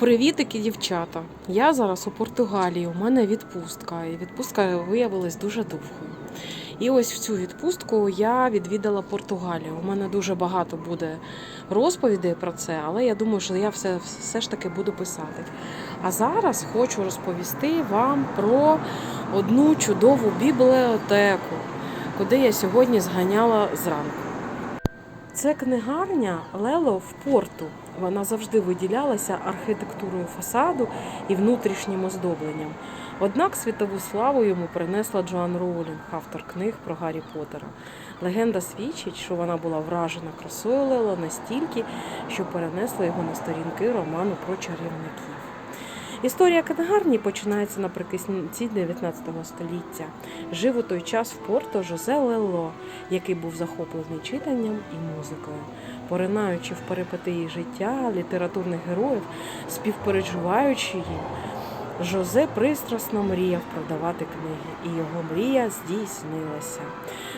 Привітики, дівчата! Я зараз у Португалії. У мене відпустка, і відпустка виявилась дуже довгою. І ось в цю відпустку я відвідала Португалію. У мене дуже багато буде розповідей про це, але я думаю, що я все, все ж таки буду писати. А зараз хочу розповісти вам про одну чудову бібліотеку, куди я сьогодні зганяла зранку. Це книгарня Лело в порту. Вона завжди виділялася архітектурою фасаду і внутрішнім оздобленням. Однак світову славу йому принесла Джоан Роулінг, автор книг про Гаррі Поттера. Легенда свідчить, що вона була вражена красою Лело настільки, що перенесла його на сторінки роману про чарівників. Історія книгарні починається наприкінці 19 століття. Жив у той час в Порто Жозе Лело, який був захоплений читанням і музикою. Поринаючи в перипетії життя літературних героїв, співпереживаючи їм, Жозе пристрасно мріяв продавати книги, і його мрія здійснилася.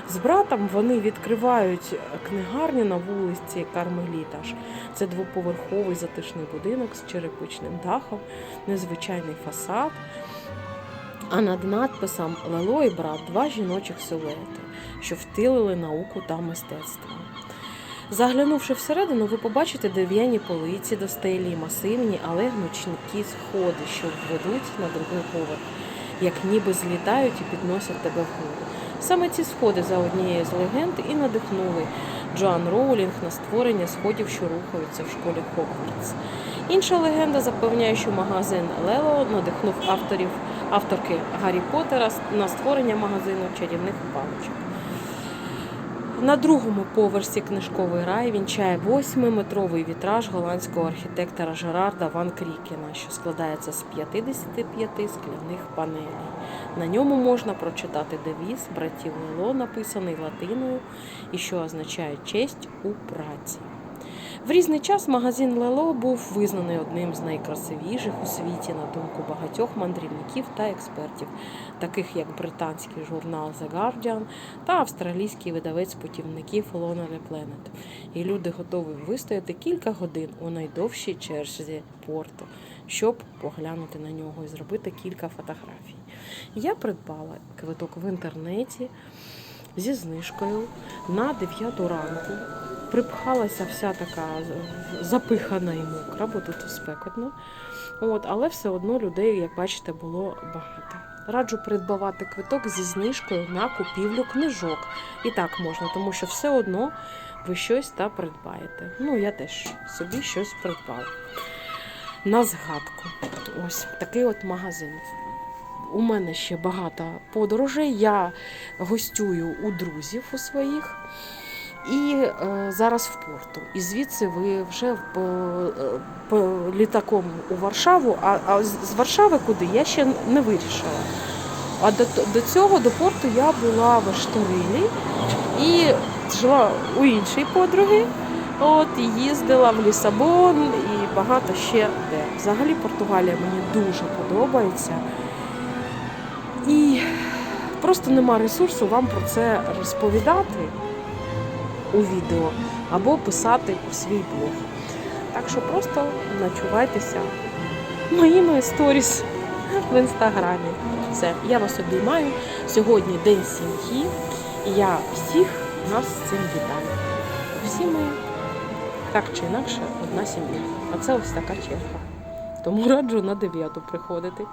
З братом вони відкривають книгарню на вулиці Кармеліташ. Це двоповерховий затишний будинок з черепичним дахом, незвичайний фасад. А над надписом Лело і брат два жіночих силуети, що втілили науку та мистецтво. Заглянувши всередину, ви побачите дерев'яні полиці до стелі, масивні, але гнучні сходи, що ведуть на другий поверх, як ніби злітають і підносять тебе вгору. Саме ці сходи за однією з легенд і надихнули Джоан Роулінг на створення сходів, що рухаються в школі Хогвартс. Інша легенда запевняє, що магазин Лело надихнув авторів авторки Гаррі Поттера на створення магазину чарівних паличок. На другому поверсі книжковий рай вінчає восьмиметровий вітраж голландського архітектора Жерарда Ван Крікена, що складається з 55 скляних панелей. На ньому можна прочитати девіз братів Лело, написаний латиною, і що означає честь у праці. В різний час магазин Лело був визнаний одним з найкрасивіших у світі на думку багатьох мандрівників та експертів, таких як британський журнал The Guardian та австралійський видавець путівників Lonely Planet. І люди готові вистояти кілька годин у найдовшій черзі порту, щоб поглянути на нього і зробити кілька фотографій. Я придбала квиток в інтернеті зі знижкою на 9 ранку. Припхалася вся така запихана і мокра, бо тут спекотно. От, але все одно людей, як бачите, було багато. Раджу придбавати квиток зі знижкою на купівлю книжок. І так можна, тому що все одно ви щось та придбаєте. Ну, я теж собі щось придбала. На згадку. Ось такий от магазин. У мене ще багато подорожей. Я гостюю у друзів у своїх. І е, зараз в порту. І звідси ви вже по, е, по літаком у Варшаву, а, а з Варшави куди я ще не вирішила. А до, до цього, до порту, я була в Ашторилі і жила у іншій подруги. От, їздила в Лісабон і багато ще де. Взагалі Португалія мені дуже подобається. І просто нема ресурсу вам про це розповідати у відео або писати у свій блог. Так що просто начувайтеся моїми сторіс в інстаграмі. Все, я вас обіймаю. Сьогодні день сім'ї, і я всіх нас з цим вітаю. Всі ми так чи інакше одна сім'я. А це ось така черга. Тому раджу на дев'яту приходити.